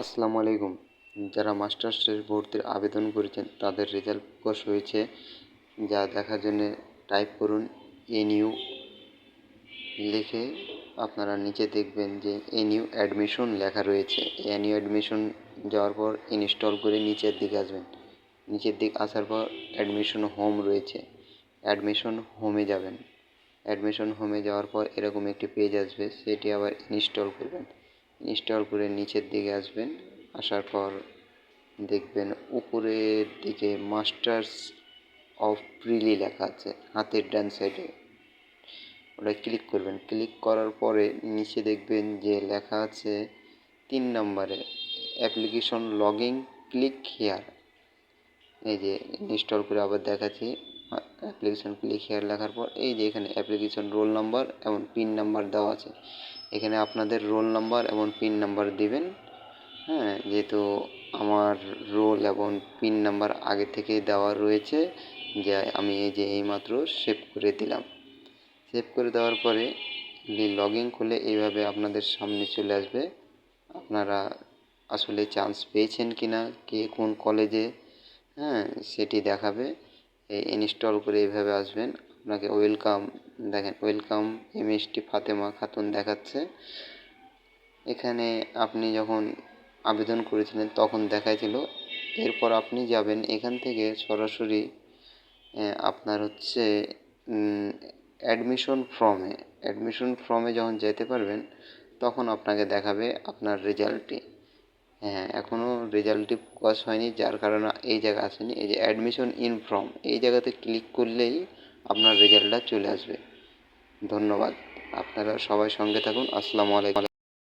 আসসালামু আলাইকুম। যারা মাস্টার্সের ভর্তির আবেদন করেছেন, তাদের রেজাল্ট প্রকাশ হয়েছে। যা দেখার জন্যে টাইপ করুন এনইউ লিখে আপনারা নিচে দেখবেন যে এনইউ অ্যাডমিশন লেখা রয়েছে। এনইউ অ্যাডমিশন যাওয়ার পর ইনস্টল করে নিচের দিকে আসবেন। নিচের দিক আসার পর অ্যাডমিশন হোম রয়েছে। অ্যাডমিশন হোমে যাবেন। অ্যাডমিশন হোমে যাওয়ার পর এরকম একটি পেজ আসবে, সেটি আবার ইনস্টল করবেন। ইনস্টল করে নিচের দিকে আসবেন। আসার পর দেখবেন উপরের দিকে মাস্টার্স অফ প্রিলি লেখা আছে, হাতের ডান সাইডে ওটা ক্লিক করবেন। ক্লিক করার পরে নিচে দেখবেন যে লেখা আছে তিন নম্বরে অ্যাপ্লিকেশন লগিং ক্লিক হেয়ার এই যে ইনস্টল করে আবার দেখাচ্ছি অ্যাপ্লিকেশন ক্লিক হেয়ার লেখার পর, এই যে এখানে অ্যাপ্লিকেশন রোল নাম্বার এবং পিন নাম্বার দেওয়া আছে। এখানে আপনাদের রোল নাম্বার এবং পিন নাম্বার দিবেন। হ্যাঁ যেহেতু আমার রোল এবং পিন নাম্বার আগে থেকে দেওয়া রয়েছে, যে আমি এই যে এইমাত্র সেভ করে দিলাম। সেভ করে দেওয়ার পরে লগ ইন করলে এইভাবে আপনাদের সামনে চলে আসবে। আপনারা আসলে চান্স পেয়েছেন কি না কে কোন কলেজে হ্যাঁ সেটি দেখাবে। এই ইনস্টল করে এইভাবে আসবেন। আপনাকে ওয়েলকাম দেখেন welcome M S T Fatema Khatun দেখাচ্ছে। এখানে আপনি যখন আবেদন করেছিলেন, তখন দেখাইছিল। এরপর আপনি যাবেন, এখান থেকে সরাসরি আপনার হচ্ছে অ্যাডমিশন ফর্মে অ্যাডমিশন ফর্মে যখন যেতে পারবেন, তখন আপনাকে দেখাবে আপনার রেজাল্টটি হ্যাঁ এখনও রেজাল্টটি প্রকাশ হয়নি, যার কারণে এই জায়গা আসেনি। এই যে অ্যাডমিশন ইন ফর্ম এই জায়গাতে ক্লিক করলেই আপনার রেজাল্টটা চলে আসবে। ধন্যবাদ। আপনারা সবাই সঙ্গে থাকুন। আসসালামু আলাইকুম।